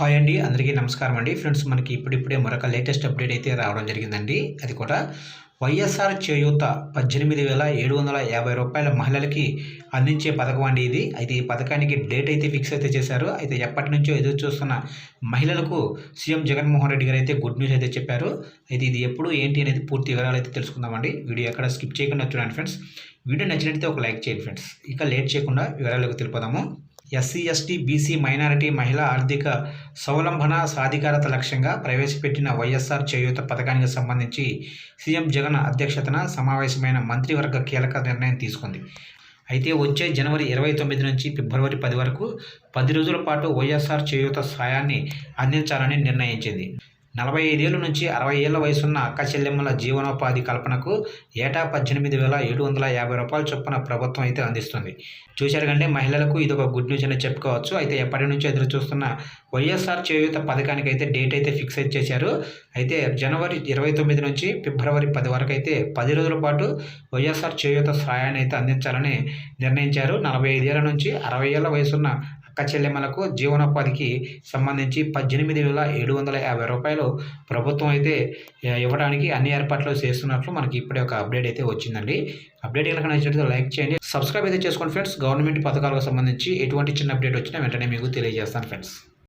Hi అండి అందరికీ నమస్కారం అండి. ఫ్రెండ్స్ మనకి ఇప్పుడిప్పుడే మరొక లేటెస్ట్ అప్డేట్ అయితే రావడం జరిగిందండి. అది కూడా వైఎస్ఆర్ చేయూత పద్దెనిమిది వేల ఏడు వందల యాభై రూపాయల మహిళలకి అందించే పథకం అండి ఇది. అయితే ఈ పథకానికి డేట్ అయితే ఫిక్స్ అయితే చేశారు. అయితే ఎప్పటి నుంచో ఎదురు చూస్తున్న మహిళలకు సీఎం జగన్మోహన్ రెడ్డి గారు అయితే గుడ్ న్యూస్ అయితే చెప్పారు. అయితే ఇది ఎప్పుడు ఏంటి అనేది పూర్తి వివరాలు అయితే తెలుసుకుందామండి. వీడియో ఎక్కడ స్కిప్ చేయకుండా చూడండి ఫ్రెండ్స్. వీడియో నచ్చినట్లయితే ఒక లైక్ చేయండి ఫ్రెండ్స్. ఇక లేట్ చేయకుండా వివరాలకు తెలిపోదాము ఎస్సీ ఎస్టీ బీసీ మైనారిటీ మహిళా ఆర్థిక స్వలంబన సాధికారత లక్ష్యంగా ప్రవేశపెట్టిన వైఎస్ఆర్ చేయూత పథకానికి సంబంధించి సీఎం జగన్ అధ్యక్షతన సమావేశమైన మంత్రివర్గ కీలక నిర్ణయం తీసుకుంది. అయితే వచ్చే జనవరి ఇరవై తొమ్మిది నుంచి ఫిబ్రవరి పది వరకు పది రోజుల పాటు వైఎస్ఆర్ చేయూత సాయాన్ని అందించాలని నిర్ణయించింది. నలభై ఐదేళ్ళ నుంచి అరవై ఏళ్ళ వయసున్న అక్క చెల్లెమ్మల జీవనోపాధి కల్పనకు ఏటా పద్దెనిమిది వేల ఏడు వందల యాభై రూపాయల చొప్పున ప్రభుత్వం అయితే అందిస్తుంది. చూశారు కంటే మహిళలకు ఇది ఒక గుడ్ న్యూస్ అని చెప్పుకోవచ్చు. అయితే ఎప్పటి నుంచో ఎదురు చూస్తున్న వైఎస్ఆర్ చేయూత పథకానికి అయితే డేట్ అయితే ఫిక్స్ అయితే చేశారు. అయితే జనవరి ఇరవై తొమ్మిది నుంచి ఫిబ్రవరి పది వరకు అయితే పది రోజుల పాటు వైఎస్ఆర్ చేయూత సహాయాన్ని అయితే అందించాలని నిర్ణయించారు. నలభై ఐదేళ్ళ నుంచి అరవై ఏళ్ళ వయసున్న అక్కచెల్లెమ్మలకు జీవనోపాధికి సంబంధించి పద్దెనిమిది వేల ఏడు వందల యాభై రూపాయలు ప్రభుత్వం అయితే ఇవ్వడానికి అన్ని ఏర్పాట్లు చేస్తున్నట్లు మనకి ఇప్పుడే ఒక అప్డేట్ అయితే వచ్చిందండి. అప్డేట్ కనుక నచ్చినట్లయితే లైక్ చేయండి. సబ్స్క్రైబ్ అయితే చేసుకోండి ఫ్రెండ్స్. గవర్నమెంట్ పథకాలకు సంబంధించి ఎటువంటి చిన్న అప్డేట్ వచ్చినా వెంటనే మీకు తెలియజేస్తాను ఫ్రెండ్స్.